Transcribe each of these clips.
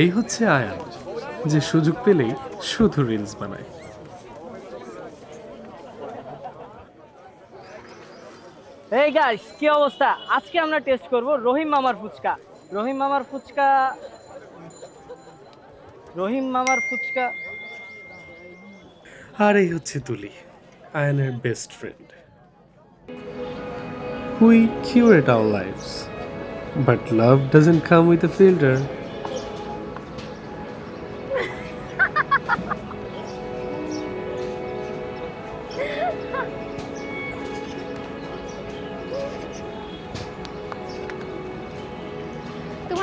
এই হচ্ছে আয়ান যে সুযোগ পেলেই শুধু রিলস বানায়। এই গাইস কি অবস্থা? আজকে আমরা টেস্ট করব রহিম মামার ফুচকা। রহিম মামার ফুচকা রহিম মামার ফুচকা। আর এই হচ্ছে তুলি আয়ানের best friend we curate our lives but love doesn't come with a filter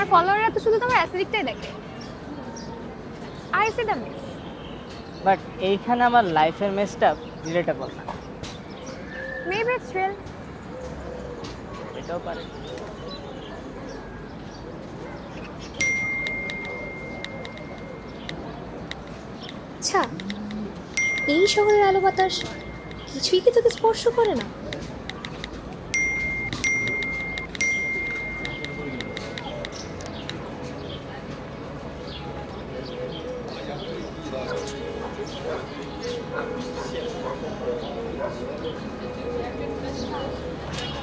তোমার ফলোয়াররা তো শুধু তোমার অ্যাসিডিকটাই দেখে। আর সেটা মিস বাট এইখানে আমার লাইফের মেসটা রিলেটেবল না। মেবি ইটস রিয়েল এটাও পারে। আচ্ছা এই শহরের আলো বাতাস কিছুই কি তোকে স্পর্শ করে না?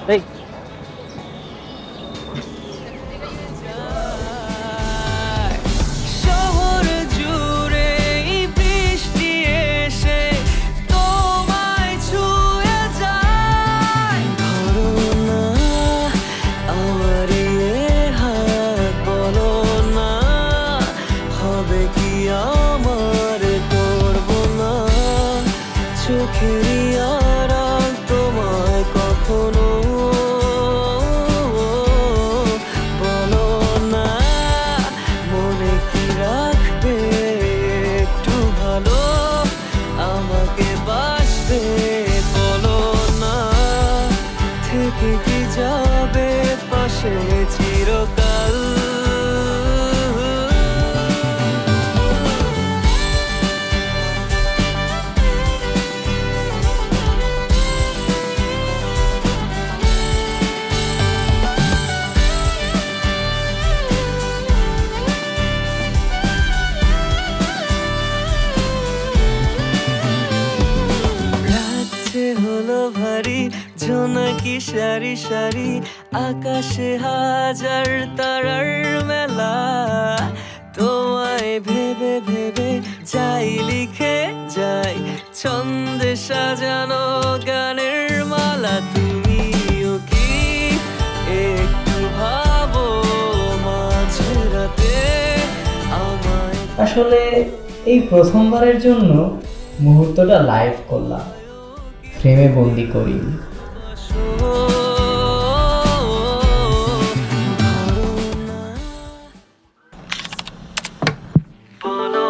এই to it's you. জোনাকি সারি সারি আকাশে হাজার তারার মেলা? তোমায় ভেবে ভেবে যাই লিখে যাই ছন্দে সাজানো গানের মালা। তুমিও কি একটু ভাবো মাঝে রাতে আসলে এই প্রথমবারের জন্য মুহূর্তটা লাইভ করলাম। ফ্রেমে বন্দি করিনি। বলো